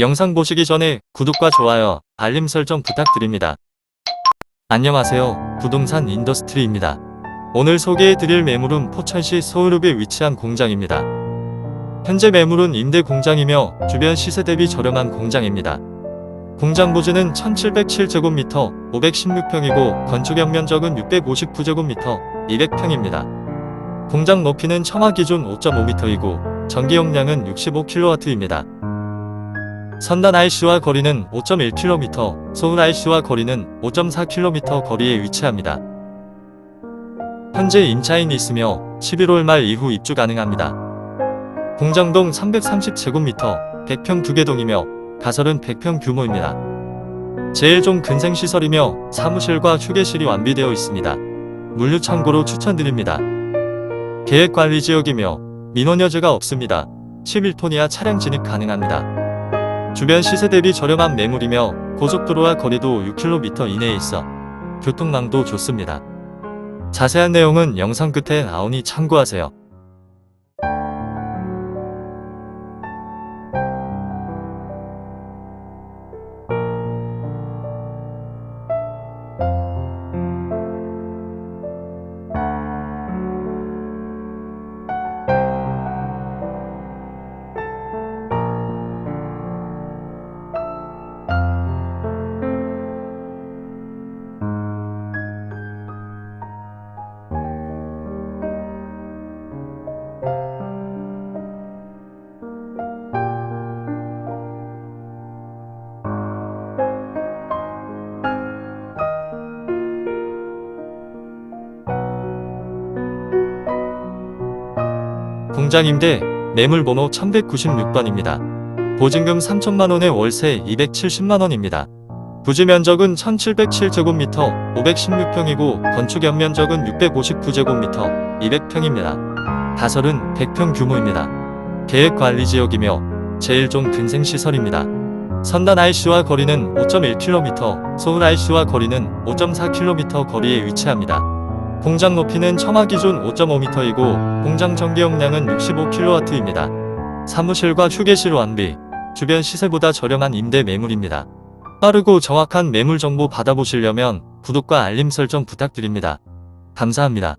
영상 보시기 전에 구독과 좋아요, 알림 설정 부탁드립니다. 안녕하세요. 부동산 인더스트리입니다. 오늘 소개해드릴 매물은 포천시 서울읍에 위치한 공장입니다. 현재 매물은 임대 공장이며 주변 시세 대비 저렴한 공장입니다. 공장 부지는 1707제곱미터, 516평이고 건축 연면적은 659제곱미터, 200평입니다. 공장 높이는 청하 기준 5.5m이고 전기 용량은 65kW입니다. 선단 IC와 거리는 5.1km, 서울 IC와 거리는 5.4km 거리에 위치합니다. 현재 임차인이 있으며 11월 말 이후 입주 가능합니다. 공장동 330제곱미터, 100평 2개 동이며 가설은 100평 규모입니다. 제일 좀 근생시설이며 사무실과 휴게실이 완비되어 있습니다. 물류 창고로 추천드립니다. 계획관리 지역이며 민원여지가 없습니다. 11톤 이하 차량 진입 가능합니다. 주변 시세 대비 저렴한 매물이며 고속도로와 거리도 6km 이내에 있어 교통망도 좋습니다. 자세한 내용은 영상 끝에 나오니 참고하세요. 공장 임대 매물번호 1196번입니다. 보증금 3천만원에 월세 270만원입니다. 부지 면적은 1707제곱미터 516평이고 건축 연면적은 659제곱미터 200평입니다. 가설은 100평 규모입니다. 계획관리지역이며 제일종 근생시설입니다. 선단 IC와 거리는 5.1km, 서울 IC와 거리는 5.4km 거리에 위치합니다. 공장 높이는 청하 기준 5.5m이고 공장 전기 용량은 65kW입니다. 사무실과 휴게실 완비, 주변 시세보다 저렴한 임대 매물입니다. 빠르고 정확한 매물 정보 받아보시려면 구독과 알림 설정 부탁드립니다. 감사합니다.